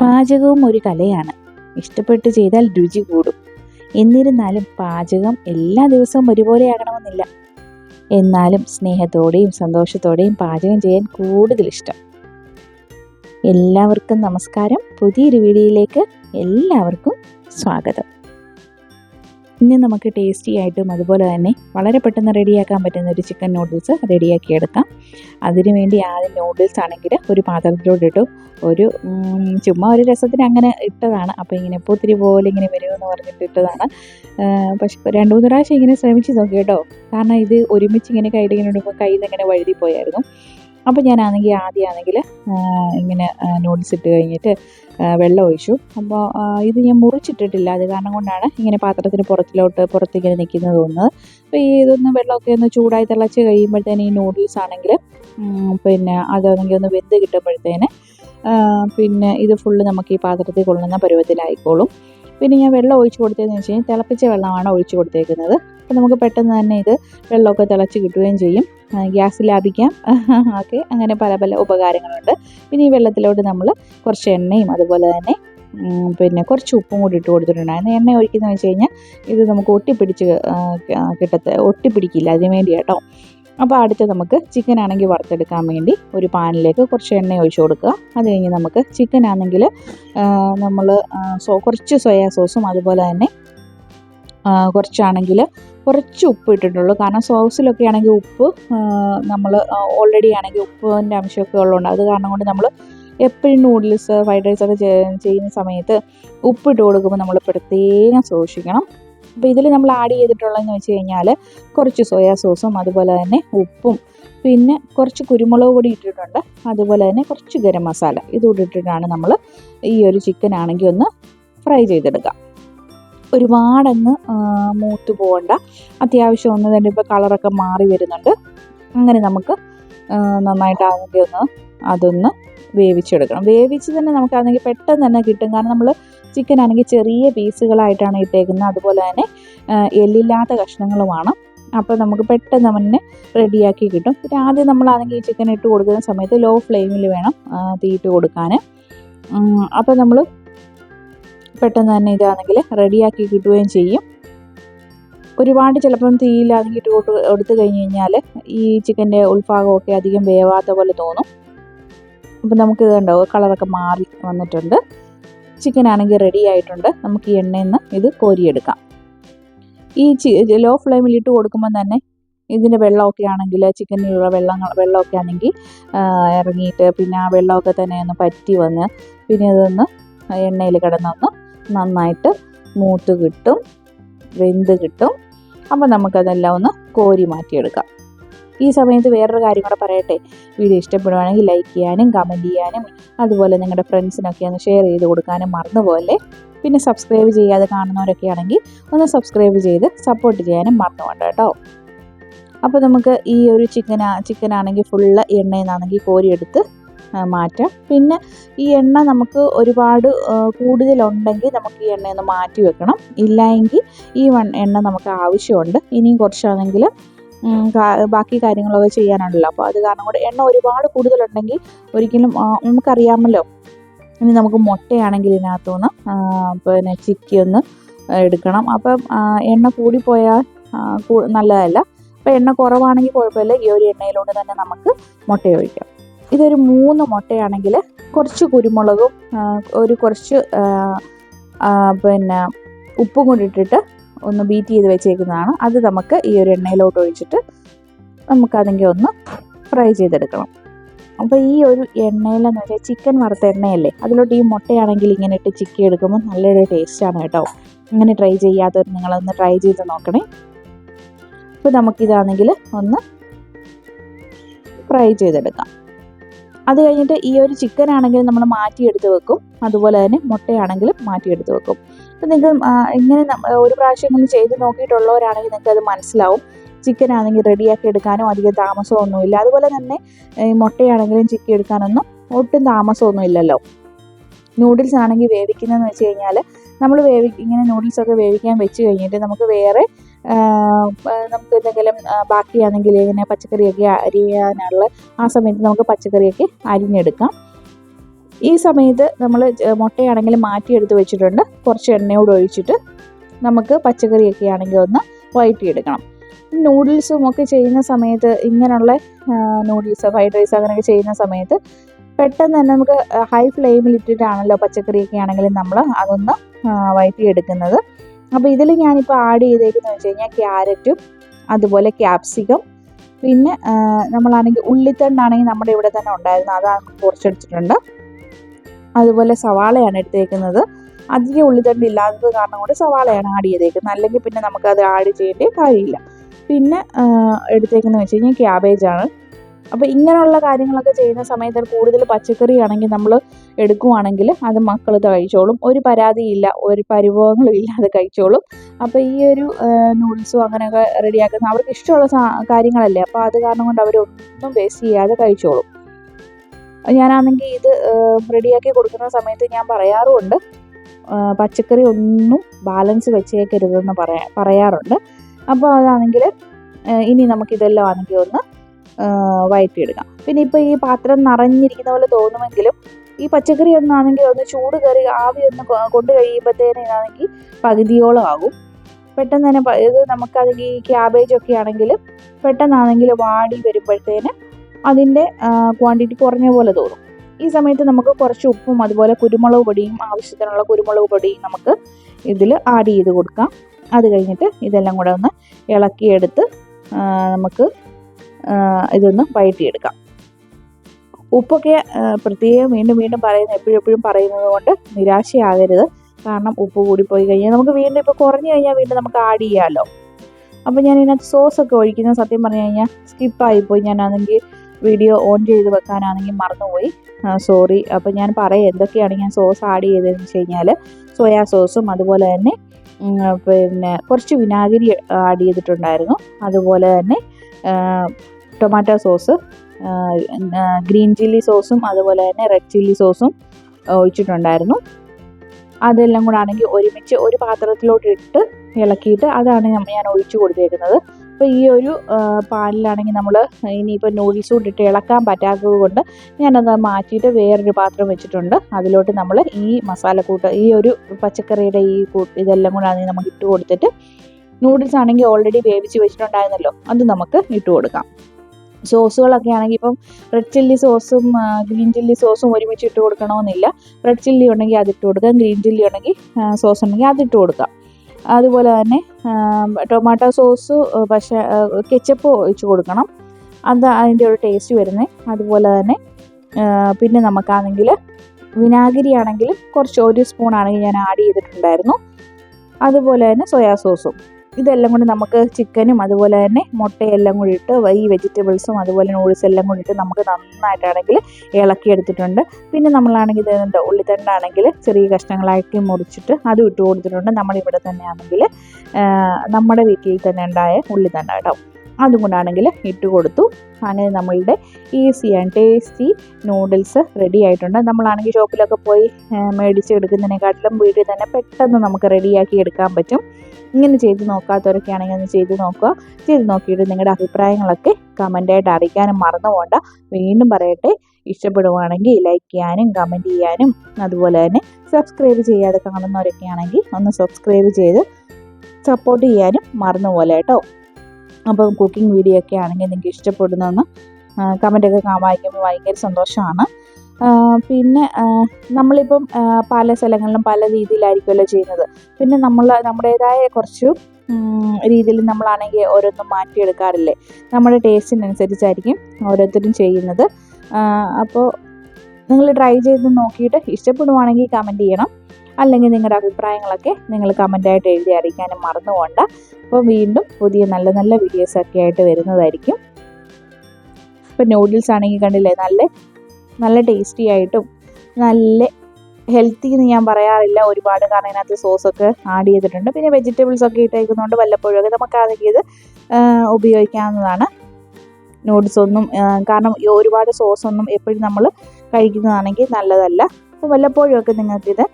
പാചകവും ഒരു കലയാണ്. ഇഷ്ടപ്പെട്ട് ചെയ്താൽ രുചി കൂടും. എന്നിരുന്നാലും പാചകം എല്ലാ ദിവസവും ഒരുപോലെയാകണമെന്നില്ല എന്നാലും സ്നേഹത്തോടെയും സന്തോഷത്തോടെയും പാചകം ചെയ്യാൻ കൂടുതൽ ഇഷ്ടം. എല്ലാവർക്കും നമസ്കാരം. പുതിയൊരു വീഡിയോയിലേക്ക് എല്ലാവർക്കും സ്വാഗതം. ഇന്ന് നമുക്ക് ടേസ്റ്റി ആയിട്ടും അതുപോലെ തന്നെ വളരെ പെട്ടെന്ന് റെഡിയാക്കാൻ പറ്റുന്ന ഒരു ചിക്കൻ നൂഡിൽസ് റെഡിയാക്കി എടുക്കാം. അതിനു വേണ്ടി ആദ്യം നൂഡിൽസ് ആണെങ്കിൽ ഒരു പാത്രത്തിലോട്ട് ഇട്ടു. ഒരു ചുമ്മാ ഒരു രസത്തിന് അങ്ങനെ ഇട്ടതാണ്. അപ്പോൾ ഇങ്ങനെ പൂത്തിരി പോലെ ഇങ്ങനെ വരുമെന്ന് പറഞ്ഞിട്ട് ഇട്ടതാണ്. പക്ഷേ രണ്ട് മൂന്ന് പ്രാവശ്യം ഇങ്ങനെ ശ്രമിച്ച് നോക്കി കേട്ടോ. കാരണം ഇത് ഒരുമിച്ച് ഇങ്ങനെ ഇങ്ങനെ ഇടുമ്പോൾ കയ്യിൽ നിന്ന് ഇങ്ങനെ വഴുതി പോയായിരുന്നു. അപ്പോൾ ഞാനാണെങ്കിൽ ആദ്യമാണെങ്കിൽ ഇങ്ങനെ നൂഡിൽസ് ഇട്ട് കഴിഞ്ഞിട്ട് വെള്ളം ഒഴിച്ചു. അപ്പോൾ ഇത് ഞാൻ മുറിച്ചിട്ടിട്ടില്ല. അത് കാരണം കൊണ്ടാണ് ഇങ്ങനെ പാത്രത്തിന് പുറത്തിലോട്ട് പുറത്തിങ്ങനെ നിൽക്കുന്നത് തോന്നുന്നത്. അപ്പോൾ ഈ ഇതൊന്ന് വെള്ളമൊക്കെ ഒന്ന് ചൂടായി തിളച്ച് കഴിയുമ്പോഴത്തേന് ഈ നൂഡിൽസ് ആണെങ്കിൽ പിന്നെ അതാണെങ്കിൽ ഒന്ന് വെന്ത് കിട്ടുമ്പോഴത്തേന് പിന്നെ ഇത് ഫുള്ള് നമുക്ക് ഈ പാത്രത്തിൽ കൊള്ളുന്ന പരുവത്തിലായിക്കോളും. പിന്നെ ഞാൻ വെള്ളം ഒഴിച്ച് കൊടുത്തതെന്ന് വെച്ച് കഴിഞ്ഞാൽ തിളപ്പിച്ച വെള്ളമാണ് ഒഴിച്ച് കൊടുത്തേക്കുന്നത്. അപ്പോൾ നമുക്ക് പെട്ടെന്ന് തന്നെ ഇത് വെള്ളമൊക്കെ തിളച്ച് കിട്ടുകയും ചെയ്യും. ഗ്യാസ് ലാഭിക്കാം. ഓക്കെ. അങ്ങനെ പല പല ഉപകാരങ്ങളുണ്ട്. പിന്നെ ഈ വെള്ളത്തിലോട്ട് നമ്മൾ കുറച്ച് എണ്ണയും അതുപോലെ തന്നെ പിന്നെ കുറച്ച് ഉപ്പും കൂടി ഇട്ട് കൊടുത്തിട്ടുണ്ടായിരുന്നു. എണ്ണ ഒഴിക്കുന്നത് വെച്ച് കഴിഞ്ഞാൽ ഇത് നമുക്ക് ഒട്ടിപ്പിടിച്ച് കിട്ടത്ത് ഒട്ടിപ്പിടിക്കില്ല. അതിന് വേണ്ടി കേട്ടോ അപ്പോൾ അടുത്ത് നമുക്ക് ചിക്കൻ ആണെങ്കിൽ വറുത്തെടുക്കാൻ വേണ്ടി ഒരു പാനിലേക്ക് കുറച്ച് എണ്ണ ഒഴിച്ചു കൊടുക്കുക. അത് കഴിഞ്ഞ് നമുക്ക് ചിക്കൻ ആണെങ്കിൽ നമ്മൾ സോ കുറച്ച് സോയാ സോസും അതുപോലെ തന്നെ കുറച്ചാണെങ്കിൽ കുറച്ച് ഉപ്പ് ഇട്ടിട്ടുള്ളൂ. കാരണം സോസിലൊക്കെ ആണെങ്കിൽ ഉപ്പ് നമ്മൾ ഓൾറെഡി ആണെങ്കിൽ ഉപ്പിന്റെ അംശമൊക്കെ ഉള്ളതുകൊണ്ട് അത് കാരണം കൊണ്ട് നമ്മൾ എപ്പോഴും നൂഡിൽസ് ഫ്രൈഡ് റൈസ് ഒക്കെ ചെയ്യുന്ന സമയത്ത് ഉപ്പിട്ട് കൊടുക്കുമ്പോൾ നമ്മൾ പ്രത്യേകം സൂക്ഷിക്കണം. അപ്പോൾ ഇതിൽ നമ്മൾ ആഡ് ചെയ്തിട്ടുള്ളതെന്ന് വെച്ച് കഴിഞ്ഞാൽ കുറച്ച് സോയാ സോസും അതുപോലെ തന്നെ ഉപ്പും പിന്നെ കുറച്ച് കുരുമുളക് പൊടി ഇട്ടിട്ടുണ്ട്. അതുപോലെ തന്നെ കുറച്ച് ഗരം മസാല ഇതുകൂടി ഇട്ടിട്ടാണ് നമ്മൾ ഈ ഒരു ചിക്കൻ ആണെങ്കിൽ ഒന്ന് ഫ്രൈ ചെയ്തെടുക്കുക. ഒരുപാടങ്ങ് മൂത്ത് പോകണ്ട അത്യാവശ്യം ഒന്ന് തന്നെ ഇപ്പോൾ കളറൊക്കെ മാറി വരുന്നുണ്ട്. അങ്ങനെ നമുക്ക് നന്നായിട്ട് ആണെങ്കിൽ ഒന്ന് അതൊന്ന് വേവിച്ചെടുക്കണം. വേവിച്ച് തന്നെ നമുക്കാണെങ്കിൽ പെട്ടെന്ന് തന്നെ കിട്ടും. കാരണം നമ്മൾ ചിക്കൻ ആണെങ്കിൽ ചെറിയ പീസുകളായിട്ടാണ് ഇട്ടേക്കുന്നത്. അതുപോലെ തന്നെ എല്ലില്ലാത്ത കഷ്ണങ്ങളുമാണ്. അപ്പോൾ നമുക്ക് പെട്ടെന്ന് തന്നെ റെഡിയാക്കി കിട്ടും. പിന്നെ ആദ്യം നമ്മളാണെങ്കിൽ ഈ ചിക്കൻ ഇട്ട് കൊടുക്കുന്ന സമയത്ത് ലോ ഫ്ലെയിമിൽ വേണം തീയിട്ട് കൊടുക്കാൻ. അപ്പോൾ നമ്മൾ പെട്ടെന്ന് തന്നെ ഇതാണെങ്കിൽ റെഡിയാക്കി കിട്ടുകയും ചെയ്യും. ഒരുപാട് ചിലപ്പം തീയിലാണെങ്കിൽ ഇട്ട് കൊടുത്തു കഴിഞ്ഞ് കഴിഞ്ഞാൽ ഈ ചിക്കന്റെ ഉൾഭാഗമൊക്കെ അധികം വേവാത്ത പോലെ തോന്നും. അപ്പം നമുക്കിത് കണ്ടോ കളറൊക്കെ മാറി വന്നിട്ടുണ്ട്. ചിക്കൻ ആണെങ്കിൽ റെഡി ആയിട്ടുണ്ട്. നമുക്ക് ഈ എണ്ണയിൽ നിന്ന് ഇത് കോരിയെടുക്കാം. ഈ ലോ ഫ്ലെയിമിൽ ഇട്ട് കൊടുക്കുമ്പോൾ തന്നെ ഇതിന്റെ വെള്ളമൊക്കെ ആണെങ്കിൽ ചിക്കനിലുള്ള വെള്ളങ്ങൾ വെള്ളമൊക്കെ ആണെങ്കിൽ ഇറങ്ങിയിട്ട് പിന്നെ ആ വെള്ളമൊക്കെ തന്നെ ഒന്ന് പറ്റി വന്ന് പിന്നെ അതൊന്ന് എണ്ണയിൽ കിടന്നൊന്ന് നന്നായിട്ട് മൂത്ത് കിട്ടും വെന്ത് കിട്ടും. അപ്പോൾ നമുക്കതെല്ലാം ഒന്ന് കോരി മാറ്റിയെടുക്കാം. ഈ സമയത്ത് വേറൊരു കാര്യം കൂടെ പറയട്ടെ. വീഡിയോ ഇഷ്ടപ്പെടുവാണെങ്കിൽ ലൈക്ക് ചെയ്യാനും കമന്റ് ചെയ്യാനും അതുപോലെ നിങ്ങളുടെ ഫ്രണ്ട്സിനൊക്കെ ഒന്ന് ഷെയർ ചെയ്ത് കൊടുക്കാനും മറന്നുപോലെ പിന്നെ സബ്സ്ക്രൈബ് ചെയ്യാതെ കാണുന്നവരൊക്കെ ആണെങ്കിൽ ഒന്ന് സബ്സ്ക്രൈബ് ചെയ്ത് സപ്പോർട്ട് ചെയ്യാനും മറന്നു വേണ്ട കേട്ടോ. അപ്പോൾ നമുക്ക് ഈ ഒരു ചിക്കൻ ചിക്കൻ ആണെങ്കിൽ ഫുള്ള് എണ്ണയിൽ നിന്നാണെങ്കിൽ കോരിയെടുത്ത് മാറ്റാം. പിന്നെ ഈ എണ്ണ നമുക്ക് ഒരുപാട് കൂടുതലുണ്ടെങ്കിൽ നമുക്ക് ഈ എണ്ണയൊന്ന് മാറ്റി വെക്കണം. ഇല്ല എങ്കിൽ ഈ എണ്ണ നമുക്ക് ആവശ്യമുണ്ട്. ഇനിയും കുറച്ചാണെങ്കിൽ ബാക്കി കാര്യങ്ങളൊക്കെ ചെയ്യാനുണ്ടല്ലോ. അപ്പോൾ അത് കാരണം കൂടെ എണ്ണ ഒരുപാട് കൂടുതലുണ്ടെങ്കിൽ ഒരിക്കലും നമുക്കറിയാമല്ലോ. ഇനി നമുക്ക് മുട്ടയാണെങ്കിൽ ഇതിനകത്തുനിന്ന് പിന്നെ ചിക്കി ഒന്ന് എടുക്കണം. അപ്പം എണ്ണ കൂടിപ്പോയാൽ നല്ലതല്ല. അപ്പോൾ എണ്ണ കുറവാണെങ്കിൽ കുഴപ്പമില്ല. ഈ ഒരു എണ്ണയിലൂടെ തന്നെ നമുക്ക് മുട്ട ഒഴിക്കാം. ഇതൊരു മൂന്ന് മുട്ടയാണെങ്കിൽ കുറച്ച് കുരുമുളകും ഒരു കുറച്ച് പിന്നെ ഉപ്പും കൂടി ഇട്ടിട്ട് ഒന്ന് ബീറ്റ് ചെയ്ത് വെച്ചേക്കുന്നതാണ്. അത് നമുക്ക് ഈ ഒരു എണ്ണയിലോട്ട് ഒഴിച്ചിട്ട് നമുക്കതെങ്കിൽ ഒന്ന് ഫ്രൈ ചെയ്തെടുക്കണം. അപ്പോൾ ഈ ഒരു എണ്ണയിലെന്ന് വെച്ചാൽ ചിക്കൻ വറുത്ത എണ്ണയല്ലേ? അതിലോട്ട് ഈ മുട്ടയാണെങ്കിൽ ഇങ്ങനെ ഇട്ട് ചിക്കി എടുക്കുമ്പോൾ നല്ലൊരു ടേസ്റ്റാണ് കേട്ടോ. ഇങ്ങനെ ട്രൈ ചെയ്യാത്തവർ നിങ്ങളൊന്ന് ട്രൈ ചെയ്ത് നോക്കണേ. അപ്പോൾ നമുക്കിതാണെങ്കിൽ ഒന്ന് ഫ്രൈ ചെയ്തെടുക്കാം. അത് കഴിഞ്ഞിട്ട് ഈ ഒരു ചിക്കൻ ആണെങ്കിൽ നമ്മൾ മാറ്റിയെടുത്ത് വെക്കും. അതുപോലെ തന്നെ മുട്ടയാണെങ്കിലും മാറ്റിയെടുത്ത് വെക്കും. അപ്പം നിങ്ങൾ ഇങ്ങനെ ഒരു പ്രാവശ്യം ഇങ്ങനെ ചെയ്ത് നോക്കിയിട്ടുള്ളവരാണെങ്കിൽ നിങ്ങൾക്ക് അത് മനസ്സിലാവും. ചിക്കൻ ആണെങ്കിൽ റെഡിയാക്കി എടുക്കാനോ അധികം താമസമൊന്നുമില്ല അതുപോലെ തന്നെ മുട്ടയാണെങ്കിലും ചിക്കി എടുക്കാനൊന്നും ഒട്ടും താമസമൊന്നും ഇല്ലല്ലോ. നൂഡിൽസ് ആണെങ്കിൽ വേവിക്കുന്നതെന്ന് വെച്ച് കഴിഞ്ഞാൽ നമ്മൾ വേവി ഇങ്ങനെ നൂഡിൽസൊക്കെ വേവിക്കാൻ വെച്ച് കഴിഞ്ഞിട്ട് നമുക്ക് വേറെ നമുക്ക് എന്തെങ്കിലും ബാക്കിയാണെങ്കിൽ ഇങ്ങനെ പച്ചക്കറിയൊക്കെ അരിയാനുള്ള ആ സമയത്ത് നമുക്ക് പച്ചക്കറിയൊക്കെ അരിഞ്ഞെടുക്കാം. ഈ സമയത്ത് നമ്മൾ മുട്ടയാണെങ്കിൽ മാറ്റിയെടുത്ത് വെച്ചിട്ടുണ്ട്. കുറച്ച് എണ്ണയോട് ഒഴിച്ചിട്ട് നമുക്ക് പച്ചക്കറിയൊക്കെ ആണെങ്കിൽ ഒന്ന് വഴറ്റിയെടുക്കണം നൂഡിൽസും ഒക്കെ ചെയ്യുന്ന സമയത്ത് ഇങ്ങനെയുള്ള നൂഡിൽസ് ഫ്രൈഡ് റൈസ് അങ്ങനെയൊക്കെ ചെയ്യുന്ന സമയത്ത് പെട്ടെന്ന് തന്നെ നമുക്ക് ഹൈ ഫ്ലെയിമിൽ ഇട്ടിട്ടാണല്ലോ പച്ചക്കറിയൊക്കെ ആണെങ്കിലും നമ്മൾ അതൊന്ന് വഴറ്റിയെടുക്കുന്നത് അപ്പോൾ ഇതിൽ ഞാനിപ്പോൾ ആഡ് ചെയ്തേക്കുന്നത് വെച്ച് കഴിഞ്ഞാൽ ക്യാരറ്റും അതുപോലെ ക്യാപ്സിക്കം പിന്നെ നമ്മളാണെങ്കിൽ ഉള്ളിത്തണ്ടാണെങ്കിൽ നമ്മുടെ ഇവിടെ തന്നെ ഉണ്ടായിരുന്നു അതാണ് കുറച്ചെടുത്തിട്ടുണ്ട് അതുപോലെ സവാളയാണ് എടുത്തേക്കുന്നത്. അധികം ഉള്ളിത്തണ്ട് ഇല്ലാത്തത് കാരണം കൊണ്ട് സവാളയാണ് ആഡ് ചെയ്തേക്കുന്നത്. അല്ലെങ്കിൽ പിന്നെ നമുക്കത് ആഡ് ചെയ്യേണ്ട കാര്യമില്ല. പിന്നെ എടുത്തേക്കുന്നത് വെച്ച് കഴിഞ്ഞാൽ ക്യാബേജാണ് അപ്പോൾ ഇങ്ങനെയുള്ള കാര്യങ്ങളൊക്കെ ചെയ്യുന്ന സമയത്ത് കൂടുതൽ പച്ചക്കറി ആണെങ്കിൽ നമ്മൾ എടുക്കുവാണെങ്കിൽ അത് മക്കൾ കഴിച്ചോളും. ഒരു പരാതിയില്ല ഒരു പരിഭവങ്ങളും ഇല്ലാതെ കഴിച്ചോളും. അപ്പോൾ ഈ ഒരു നൂഡിൽസും അങ്ങനെയൊക്കെ റെഡിയാക്കുന്ന അവർക്ക് ഇഷ്ടമുള്ള കാര്യങ്ങളല്ലേ. അപ്പോൾ അത് കാരണം കൊണ്ട് അവരൊന്നും വേസ്റ്റ് ചെയ്യാതെ കഴിച്ചോളും. ഞാനാണെങ്കിൽ ഇത് റെഡിയാക്കി കൊടുക്കുന്ന സമയത്ത് ഞാൻ പറയാറുമുണ്ട്. പച്ചക്കറി ഒന്നും ബാലൻസ് വെച്ചേക്കരുതെന്ന് പറയാ പറയാറുണ്ട്. അപ്പോൾ അതാണെങ്കിൽ ഇനി നമുക്കിതെല്ലാം ആണെങ്കിൽ ഒന്ന് വയറ്റിയെടുക്കാം. പിന്നെ ഇപ്പോൾ ഈ പാത്രം നിറഞ്ഞിരിക്കുന്ന പോലെ തോന്നുമെങ്കിലും ഈ പച്ചക്കറി ഒന്നാണെങ്കിൽ ഒന്ന് ചൂട് കയറി ആവി ഒന്ന് കൊണ്ട് കഴിയുമ്പോഴത്തേനാണെങ്കിൽ പകുതിയോളം ആകും. പെട്ടെന്ന് തന്നെ ഇത് നമുക്കാണെങ്കിൽ ഈ ക്യാബേജ് ഒക്കെ ആണെങ്കിൽ പെട്ടെന്നാണെങ്കിൽ വാടി വരുമ്പോഴത്തേന് അതിന്റെ ക്വാണ്ടിറ്റി കുറഞ്ഞ പോലെ തോന്നും. ഈ സമയത്ത് നമുക്ക് കുറച്ച് ഉപ്പും അതുപോലെ കുരുമുളക് പൊടിയും ആവശ്യത്തിനുള്ള കുരുമുളക് പൊടിയും നമുക്ക് ഇതിൽ ആഡ് ചെയ്ത് കൊടുക്കാം. അത് കഴിഞ്ഞിട്ട് ഇതെല്ലാം കൂടെ ഒന്ന് ഇളക്കിയെടുത്ത് നമുക്ക് ഇതൊന്ന് വഴറ്റിയെടുക്കാം ഉപ്പൊക്കെ പ്രത്യേകം വീണ്ടും വീണ്ടും പറയുന്ന എപ്പോഴും പറയുന്നത് കൊണ്ട് നിരാശയാകരുത്. കാരണം ഉപ്പ് കൂടിപ്പോയി കഴിഞ്ഞാൽ നമുക്ക് വീണ്ടും ഇപ്പോൾ കുറഞ്ഞു കഴിഞ്ഞാൽ വീണ്ടും നമുക്ക് ആഡ് ചെയ്യാമല്ലോ അപ്പോൾ ഞാൻ ഇതിനകത്ത് സോസൊക്കെ ഒഴിക്കുന്നത് സത്യം പറഞ്ഞു കഴിഞ്ഞാൽ സ്കിപ്പായിപ്പോയി ഞാനാണെങ്കിൽ വീഡിയോ ഓൺ ചെയ്ത് വെക്കാനാണെങ്കിൽ മറന്നുപോയി. സോറി അപ്പോൾ ഞാൻ പറയാം എന്തൊക്കെയാണ് ഞാൻ സോസ് ആഡ് ചെയ്തതെന്ന് വെച്ച് കഴിഞ്ഞാൽ സോയാ സോസും അതുപോലെ തന്നെ പിന്നെ കുറച്ച് വിനാഗിരി ആഡ് ചെയ്തിട്ടുണ്ടായിരുന്നു. അതുപോലെ തന്നെ ടൊമാറ്റോ സോസ് ഗ്രീൻ ചില്ലി സോസും അതുപോലെ തന്നെ റെഡ് ചില്ലി സോസും ഒഴിച്ചിട്ടുണ്ടായിരുന്നു. അതെല്ലാം കൂടെ ആണെങ്കിൽ ഒരുമിച്ച് ഒരു പാത്രത്തിലോട്ട് ഇട്ട് ഇളക്കിയിട്ട് അതാണ് ഞാൻ ഒഴിച്ചു കൊടുത്തേക്കുന്നത്. അപ്പോൾ ഈ ഒരു പാലിലാണെങ്കിൽ നമ്മൾ ഇനിയിപ്പോൾ നൂഡിൽസ് കൊണ്ടിട്ട് ഇളക്കാൻ പറ്റാത്തത് കൊണ്ട് ഞാനത് മാറ്റിയിട്ട് വേറൊരു പാത്രം വെച്ചിട്ടുണ്ട്. അതിലോട്ട് നമ്മൾ ഈ മസാലക്കൂട്ട് ഈ ഒരു പച്ചക്കറിയുടെ ഈ ഇതെല്ലാം കൂടെ ആണെങ്കിൽ നമുക്ക് ഇട്ട് കൊടുത്തിട്ട് നൂഡിൽസ് ആണെങ്കിൽ ഓൾറെഡി വേവിച്ച് വെച്ചിട്ടുണ്ടായിരുന്നല്ലോ അത് നമുക്ക് ഇട്ട് കൊടുക്കാം. സോസുകളൊക്കെ ആണെങ്കിൽ ഇപ്പം റെഡ് ചില്ലി സോസും ഗ്രീൻ ചില്ലി സോസും ഒരുമിച്ച് ഇട്ട് കൊടുക്കണമെന്നില്ല. റെഡ് ചില്ലി ഉണ്ടെങ്കിൽ അതിട്ട് കൊടുക്കാം ഗ്രീൻ ചില്ലി ഉണ്ടെങ്കിൽ സോസ് ഉണ്ടെങ്കിൽ അതിട്ട് കൊടുക്കാം. അതുപോലെ തന്നെ ടൊമാറ്റോ സോസ് പക്ഷേ കെച്ചപ്പ് ഒഴിച്ച് കൊടുക്കണം. അത് അതിന്റെ ഒരു ടേസ്റ്റ് വരുന്നത് അതുപോലെ തന്നെ പിന്നെ നമുക്കാണെങ്കിൽ വിനാഗിരി ആണെങ്കിലും കുറച്ച് ഒരു സ്പൂൺ ആണെങ്കിൽ ഞാൻ ആഡ് ചെയ്തിട്ടുണ്ടായിരുന്നു. അതുപോലെ തന്നെ സോയാ സോസും. ഇതെല്ലാം കൂടി നമുക്ക് ചിക്കനും അതുപോലെ തന്നെ മുട്ടയെല്ലാം കൂടി ഇട്ട് ഈ വെജിറ്റബിൾസും അതുപോലെ നൂഡിൽസ് എല്ലാം കൂടി ഇട്ട് നമുക്ക് നന്നായിട്ടാണെങ്കിൽ ഇളക്കിയെടുത്തിട്ടുണ്ട്. പിന്നെ നമ്മളാണെങ്കിൽ ഇത് ഉള്ളിത്തണ്ടാണെങ്കിൽ ചെറിയ കഷ്ണങ്ങളാക്കി മുറിച്ചിട്ട് അതും ഇട്ട് കൊടുത്തിട്ടുണ്ട്. നമ്മളിവിടെ തന്നെ ആണെങ്കിൽ നമ്മുടെ വീട്ടിൽ തന്നെ ഉണ്ടായ ഉള്ളിത്തണ്ട കേട്ടോ. അതും കൊണ്ടാണെങ്കിൽ ഇട്ട് കൊടുത്തു. അങ്ങനെ നമ്മളുടെ easy and tasty noodles ready ആയിട്ടുണ്ട്. നമ്മളാണെങ്കിൽ ഷോപ്പിലൊക്കെ പോയി മേടിച്ച് എടുക്കുന്നതിനെക്കാട്ടിലും വീട്ടിൽ തന്നെ പെട്ടെന്ന് നമുക്ക് റെഡിയാക്കി എടുക്കാൻ പറ്റും. ഇങ്ങനെ ചെയ്ത് നോക്കാത്തവരൊക്കെ ആണെങ്കിൽ ഒന്ന് ചെയ്ത് നോക്കുക. ചെയ്ത് നോക്കിയിട്ട് നിങ്ങളുടെ അഭിപ്രായങ്ങളൊക്കെ കമന്റായിട്ട് അറിയിക്കാനും മറന്നു പോകണ്ട വീണ്ടും പറയട്ടെ. ഇഷ്ടപ്പെടുവാണെങ്കിൽ ലൈക്ക് ചെയ്യാനും കമന്റ് ചെയ്യാനും അതുപോലെ തന്നെ സബ്സ്ക്രൈബ് ചെയ്യാതെ കാണുന്നവരൊക്കെ ആണെങ്കിൽ ഒന്ന് സബ്സ്ക്രൈബ് ചെയ്ത് സപ്പോർട്ട് ചെയ്യാനും മറന്നു പോലെ കേട്ടോ. അപ്പം കുക്കിംഗ് വീഡിയോ ഒക്കെ ആണെങ്കിൽ നിങ്ങൾക്ക് ഇഷ്ടപ്പെടുന്നതെന്ന് കമന്റൊക്കെ വായിക്കുമ്പോൾ ഭയങ്കര സന്തോഷമാണ്. പിന്നെ നമ്മളിപ്പം പല സ്ഥലങ്ങളിലും പല രീതിയിലായിരിക്കുമല്ലോ ചെയ്യുന്നത്. പിന്നെ നമ്മൾ നമ്മുടേതായ കുറച്ച് രീതിയിൽ നമ്മളാണെങ്കിൽ ഓരോന്നും മാറ്റിയെടുക്കാറില്ലേ? നമ്മുടെ ടേസ്റ്റിനനുസരിച്ചായിരിക്കും ഓരോരുത്തരും ചെയ്യുന്നത്. അപ്പോൾ നിങ്ങൾ ട്രൈ ചെയ്ത് നോക്കിയിട്ട് ഇഷ്ടപ്പെടുവാണെങ്കിൽ കമന്റ് ചെയ്യണം. അല്ലെങ്കിൽ നിങ്ങളുടെ അഭിപ്രായങ്ങളൊക്കെ നിങ്ങൾ കമന്റായിട്ട് എഴുതി അറിയിക്കാനും മറന്നു പോകണ്ട അപ്പോൾ വീണ്ടും പുതിയ നല്ല നല്ല വീഡിയോസൊക്കെ ആയിട്ട് വരുന്നതായിരിക്കും. ഇപ്പം നൂഡിൽസ് ആണെങ്കിൽ കണ്ടില്ലേ? നല്ല നല്ല ടേസ്റ്റി ആയിട്ടും നല്ല ഹെൽത്തി എന്ന് ഞാൻ പറയാറില്ല. ഒരുപാട് കാരണം ഇതിനകത്ത് സോസൊക്കെ ആഡ് ചെയ്തിട്ടുണ്ട്. പിന്നെ വെജിറ്റബിൾസ് ഒക്കെ ഇട്ടേക്കുന്നതുകൊണ്ട് വല്ലപ്പോഴും നമുക്ക് അതൊക്കെ ഇത് ഉപയോഗിക്കാവുന്നതാണ്. നൂഡിൽസ് ഒന്നും കാരണം ഒരുപാട് സോസ് ഒന്നും എപ്പോഴും നമ്മൾ കഴിക്കുന്നതാണെങ്കിൽ നല്ലതല്ല. അപ്പോൾ വല്ലപ്പോഴുമൊക്കെ നിങ്ങൾക്കിത്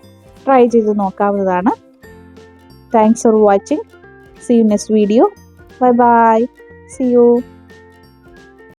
ട്രൈ ചെയ്ത് നോക്കാവുന്നതാണ്. Thanks for watching see you next video bye bye see you